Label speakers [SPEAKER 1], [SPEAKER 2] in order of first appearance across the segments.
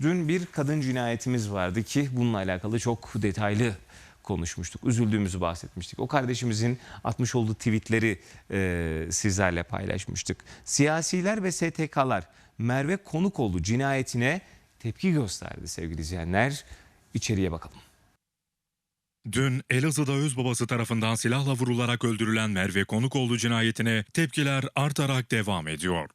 [SPEAKER 1] Dün bir kadın cinayetimiz vardı ki bununla alakalı çok detaylı konuşmuştuk. Üzüldüğümüzü bahsetmiştik. O kardeşimizin atmış olduğu tweetleri e, sizlerle paylaşmıştık. Siyasiler ve STK'lar Merve Konukoğlu cinayetine tepki gösterdi sevgili izleyenler. İçeriye bakalım.
[SPEAKER 2] Dün Elazığ'da öz babası tarafından silahla vurularak öldürülen Merve Konukoğlu cinayetine tepkiler artarak devam ediyor.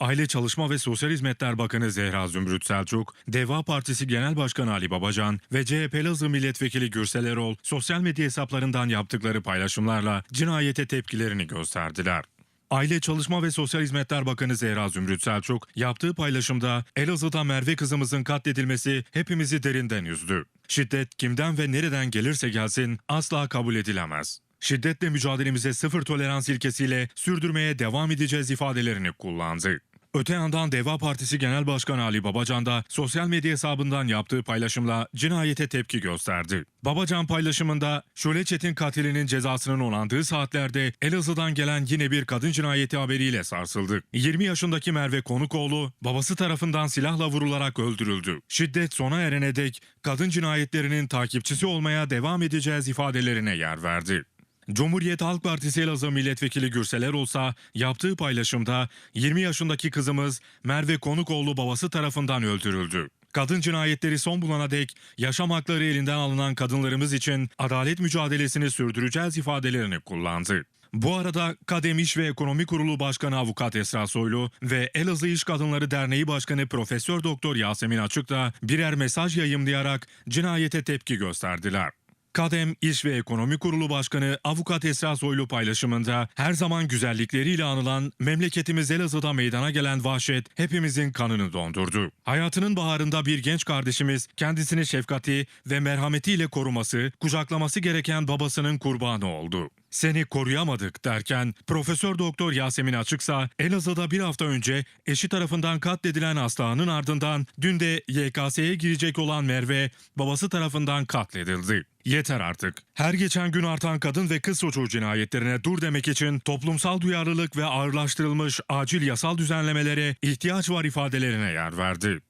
[SPEAKER 2] Aile Çalışma ve Sosyal Hizmetler Bakanı Zehra Zümrüt Selçuk, Deva Partisi Genel Başkanı Ali Babacan ve CHP Elazığ Milletvekili Gürsel Erol sosyal medya hesaplarından yaptıkları paylaşımlarla cinayete tepkilerini gösterdiler. Aile Çalışma ve Sosyal Hizmetler Bakanı Zehra Zümrüt Selçuk yaptığı paylaşımda Elazığ'da Merve kızımızın katledilmesi hepimizi derinden üzdü. Şiddet kimden ve nereden gelirse gelsin asla kabul edilemez. Şiddetle mücadelemize sıfır tolerans ilkesiyle sürdürmeye devam edeceğiz ifadelerini kullandı. Öte yandan Deva Partisi Genel Başkanı Ali Babacan da sosyal medya hesabından yaptığı paylaşımla cinayete tepki gösterdi. Babacan paylaşımında Şule Çetin katilinin cezasının onandığı saatlerde Elazığ'dan gelen yine bir kadın cinayeti haberiyle sarsıldı. 20 yaşındaki Merve Konukoğlu babası tarafından silahla vurularak öldürüldü. Şiddet sona erene dek kadın cinayetlerinin takipçisi olmaya devam edeceğiz ifadelerine yer verdi. Cumhuriyet Halk Partisi Elazığ Milletvekili Gürsel Erolsa yaptığı paylaşımda 20 yaşındaki kızımız Merve Konukoğlu babası tarafından öldürüldü. Kadın cinayetleri son bulana dek yaşam hakları elinden alınan kadınlarımız için adalet mücadelesini sürdüreceğiz ifadelerini kullandı. Bu arada Kadem İş ve Ekonomi Kurulu Başkanı Avukat Esra Soylu ve Elazığ İş Kadınları Derneği Başkanı Profesör Doktor Yasemin Açık da birer mesaj yayımlayarak cinayete tepki gösterdiler. Kadem İş ve Ekonomi Kurulu Başkanı Avukat Esra Soylu paylaşımında her zaman güzellikleriyle anılan memleketimiz Elazığ'da meydana gelen vahşet hepimizin kanını dondurdu. Hayatının baharında bir genç kardeşimiz kendisini şefkati ve merhametiyle koruması, kucaklaması gereken babasının kurbanı oldu. Seni koruyamadık derken Profesör Doktor Yasemin Açıksa Elazığ'da bir hafta önce eşi tarafından katledilen Aslıhan'ın ardından dün de YKS'ye girecek olan Merve babası tarafından katledildi. Yeter artık. Her geçen gün artan kadın ve kız çocuğu cinayetlerine dur demek için toplumsal duyarlılık ve ağırlaştırılmış acil yasal düzenlemelere ihtiyaç var ifadelerine yer verdi.